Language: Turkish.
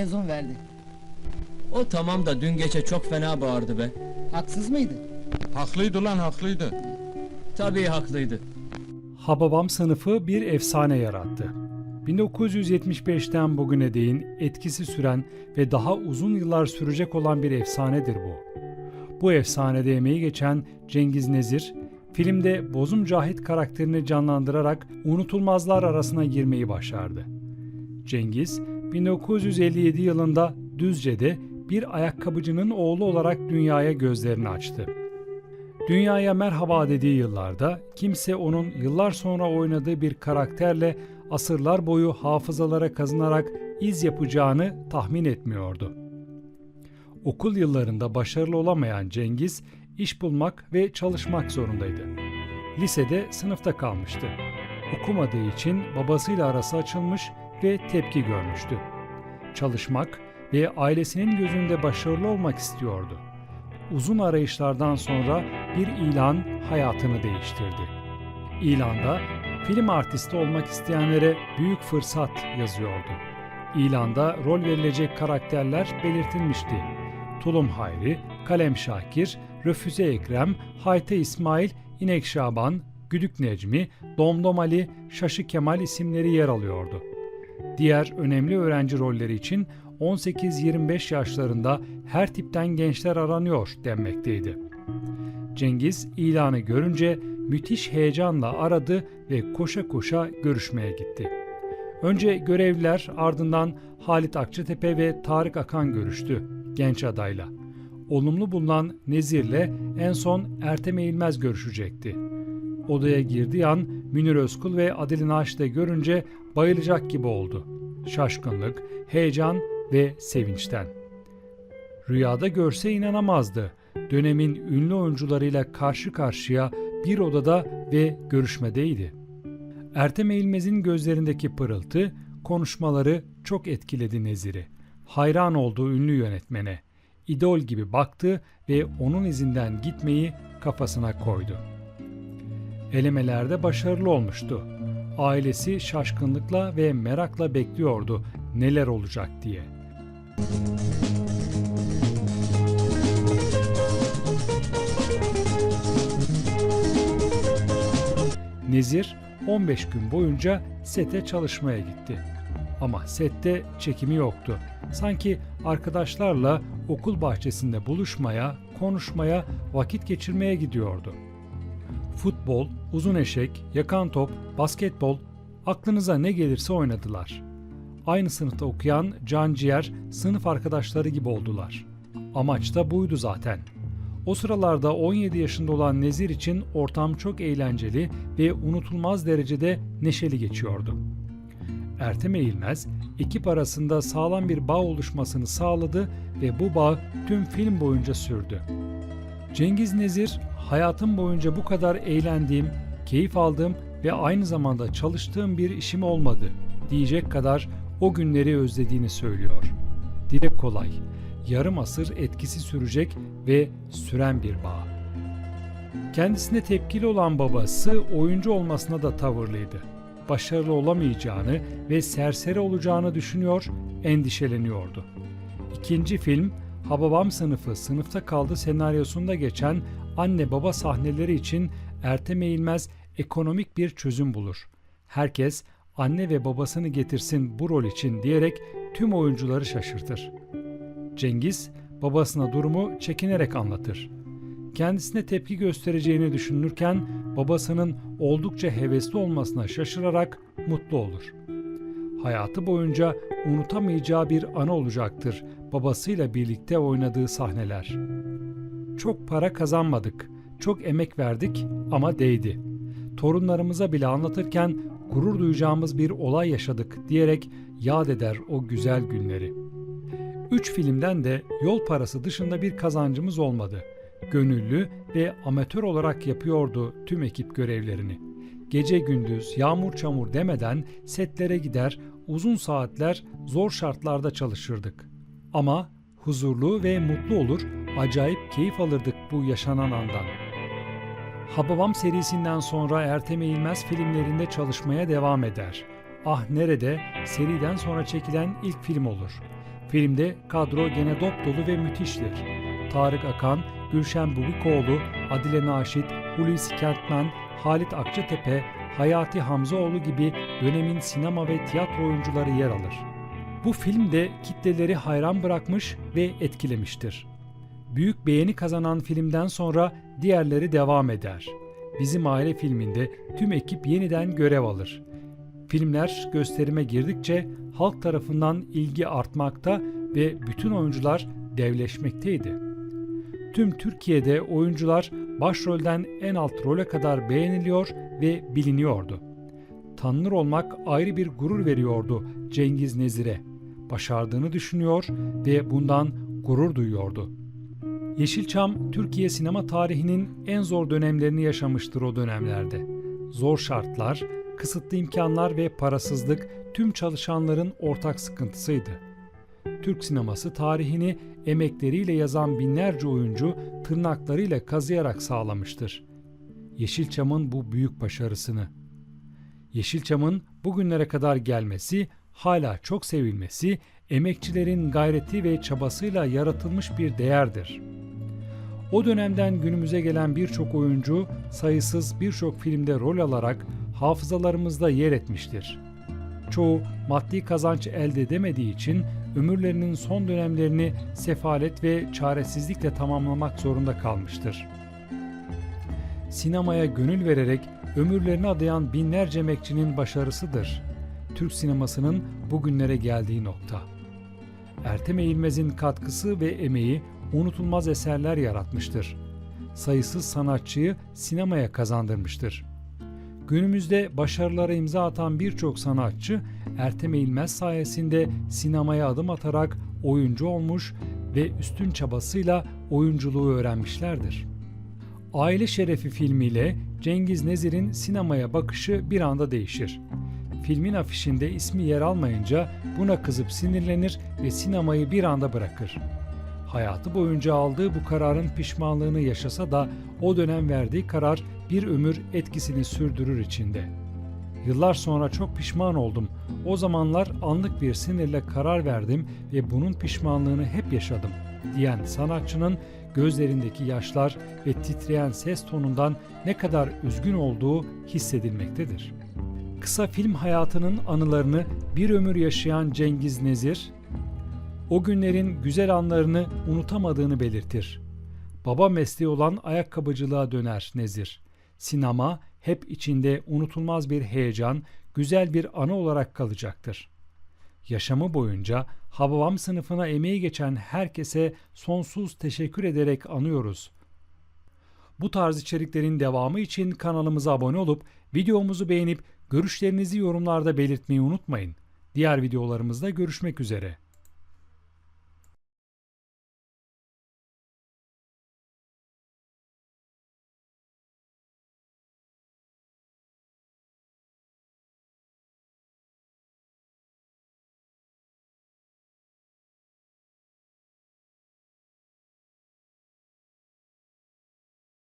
mezun verdi. O tamam da dün gece çok fena bağırdı be. Haksız mıydı? Haklıydı lan haklıydı. Tabii haklıydı. Hababam sınıfı bir efsane yarattı. 1975'ten bugüne değin etkisi süren ve daha uzun yıllar sürecek olan bir efsanedir bu. Bu efsanede emeği geçen Cengiz Nezir, filmde Bozum Cahit karakterini canlandırarak unutulmazlar arasına girmeyi başardı. Cengiz, 1957 yılında Düzce'de bir ayakkabıcının oğlu olarak dünyaya gözlerini açtı. Dünyaya merhaba dediği yıllarda kimse onun yıllar sonra oynadığı bir karakterle asırlar boyu hafızalara kazınarak iz yapacağını tahmin etmiyordu. Okul yıllarında başarılı olamayan Cengiz iş bulmak ve çalışmak zorundaydı. Lisede sınıfta kalmıştı. Okumadığı için babasıyla arası açılmış ve tepki görmüştü. Çalışmak ve ailesinin gözünde başarılı olmak istiyordu uzun arayışlardan sonra bir ilan hayatını değiştirdi. İlanda film artisti olmak isteyenlere büyük fırsat yazıyordu. İlanda rol verilecek karakterler belirtilmişti. Tulum Hayri, Kalem Şakir, Refüze Ekrem, Hayte İsmail, İnek Şaban, Güdük Necmi, Domdom Ali, Şaşı Kemal isimleri yer alıyordu. Diğer önemli öğrenci rolleri için 18-25 yaşlarında her tipten gençler aranıyor denmekteydi. Cengiz ilanı görünce müthiş heyecanla aradı ve koşa koşa görüşmeye gitti. Önce görevliler ardından Halit Akçatepe ve Tarık Akan görüştü genç adayla. Olumlu bulunan Nezir'le en son Ertem Eğilmez görüşecekti. Odaya girdiği an Münir Özkul ve Adile Naşit'i görünce bayılacak gibi oldu. Şaşkınlık, heyecan ve sevinçten. Rüyada görse inanamazdı. Dönemin ünlü oyuncularıyla karşı karşıya bir odada ve görüşmedeydi. Ertem Eğilmez'in gözlerindeki pırıltı, konuşmaları çok etkiledi Nezir'i. Hayran olduğu ünlü yönetmene. idol gibi baktı ve onun izinden gitmeyi kafasına koydu. Elemelerde başarılı olmuştu. Ailesi şaşkınlıkla ve merakla bekliyordu neler olacak diye. Nezir 15 gün boyunca sete çalışmaya gitti. Ama sette çekimi yoktu. Sanki arkadaşlarla okul bahçesinde buluşmaya, konuşmaya, vakit geçirmeye gidiyordu. Futbol, uzun eşek, yakan top, basketbol aklınıza ne gelirse oynadılar. Aynı sınıfta okuyan can ciğer sınıf arkadaşları gibi oldular. Amaç da buydu zaten. O sıralarda 17 yaşında olan Nezir için ortam çok eğlenceli ve unutulmaz derecede neşeli geçiyordu. Ertem Eğilmez, ekip arasında sağlam bir bağ oluşmasını sağladı ve bu bağ tüm film boyunca sürdü. Cengiz Nezir, hayatım boyunca bu kadar eğlendiğim, keyif aldığım ve aynı zamanda çalıştığım bir işim olmadı diyecek kadar o günleri özlediğini söylüyor. Dile kolay, yarım asır etkisi sürecek ve süren bir bağ. Kendisine tepkili olan babası oyuncu olmasına da tavırlıydı. Başarılı olamayacağını ve serseri olacağını düşünüyor, endişeleniyordu. İkinci film Hababam sınıfı sınıfta kaldı senaryosunda geçen anne baba sahneleri için Ertem Eğilmez ekonomik bir çözüm bulur. Herkes anne ve babasını getirsin bu rol için diyerek tüm oyuncuları şaşırtır. Cengiz babasına durumu çekinerek anlatır. Kendisine tepki göstereceğini düşünürken babasının oldukça hevesli olmasına şaşırarak mutlu olur. Hayatı boyunca unutamayacağı bir anı olacaktır babasıyla birlikte oynadığı sahneler. Çok para kazanmadık, çok emek verdik ama değdi. Torunlarımıza bile anlatırken gurur duyacağımız bir olay yaşadık diyerek yad eder o güzel günleri. Üç filmden de yol parası dışında bir kazancımız olmadı. Gönüllü ve amatör olarak yapıyordu tüm ekip görevlerini. Gece gündüz yağmur çamur demeden setlere gider, uzun saatler zor şartlarda çalışırdık. Ama huzurlu ve mutlu olur, acayip keyif alırdık bu yaşanan andan. Hababam serisinden sonra Ertem Eğilmez filmlerinde çalışmaya devam eder. Ah Nerede seriden sonra çekilen ilk film olur. Filmde kadro gene dop dolu ve müthiştir. Tarık Akan, Gülşen Bubikoğlu, Adile Naşit, Hulusi Kentmen, Halit Akçatepe, Hayati Hamzaoğlu gibi dönemin sinema ve tiyatro oyuncuları yer alır. Bu film de kitleleri hayran bırakmış ve etkilemiştir. Büyük beğeni kazanan filmden sonra diğerleri devam eder. Bizim aile filminde tüm ekip yeniden görev alır. Filmler gösterime girdikçe halk tarafından ilgi artmakta ve bütün oyuncular devleşmekteydi. Tüm Türkiye'de oyuncular başrolden en alt role kadar beğeniliyor ve biliniyordu. Tanınır olmak ayrı bir gurur veriyordu Cengiz Nezir'e. Başardığını düşünüyor ve bundan gurur duyuyordu. Yeşilçam, Türkiye sinema tarihinin en zor dönemlerini yaşamıştır o dönemlerde. Zor şartlar, kısıtlı imkanlar ve parasızlık tüm çalışanların ortak sıkıntısıydı. Türk sineması tarihini emekleriyle yazan binlerce oyuncu tırnaklarıyla kazıyarak sağlamıştır. Yeşilçam'ın bu büyük başarısını. Yeşilçam'ın bugünlere kadar gelmesi, hala çok sevilmesi, emekçilerin gayreti ve çabasıyla yaratılmış bir değerdir. O dönemden günümüze gelen birçok oyuncu sayısız birçok filmde rol alarak hafızalarımızda yer etmiştir. Çoğu maddi kazanç elde edemediği için ömürlerinin son dönemlerini sefalet ve çaresizlikle tamamlamak zorunda kalmıştır. Sinemaya gönül vererek ömürlerini adayan binlerce emekçinin başarısıdır. Türk sinemasının bugünlere geldiği nokta. Ertem Eğilmez'in katkısı ve emeği unutulmaz eserler yaratmıştır. Sayısız sanatçıyı sinemaya kazandırmıştır. Günümüzde başarılara imza atan birçok sanatçı Ertem Eğilmez sayesinde sinemaya adım atarak oyuncu olmuş ve üstün çabasıyla oyunculuğu öğrenmişlerdir. Aile Şerefi filmiyle Cengiz Nezir'in sinemaya bakışı bir anda değişir. Filmin afişinde ismi yer almayınca buna kızıp sinirlenir ve sinemayı bir anda bırakır. Hayatı boyunca aldığı bu kararın pişmanlığını yaşasa da o dönem verdiği karar bir ömür etkisini sürdürür içinde. Yıllar sonra çok pişman oldum. O zamanlar anlık bir sinirle karar verdim ve bunun pişmanlığını hep yaşadım diyen sanatçının gözlerindeki yaşlar ve titreyen ses tonundan ne kadar üzgün olduğu hissedilmektedir. Kısa film hayatının anılarını bir ömür yaşayan Cengiz Nezir, o günlerin güzel anlarını unutamadığını belirtir. Baba mesleği olan ayakkabıcılığa döner Nezir. Sinema hep içinde unutulmaz bir heyecan, güzel bir anı olarak kalacaktır. Yaşamı boyunca Hababam sınıfına emeği geçen herkese sonsuz teşekkür ederek anıyoruz. Bu tarz içeriklerin devamı için kanalımıza abone olup videomuzu beğenip görüşlerinizi yorumlarda belirtmeyi unutmayın. Diğer videolarımızda görüşmek üzere.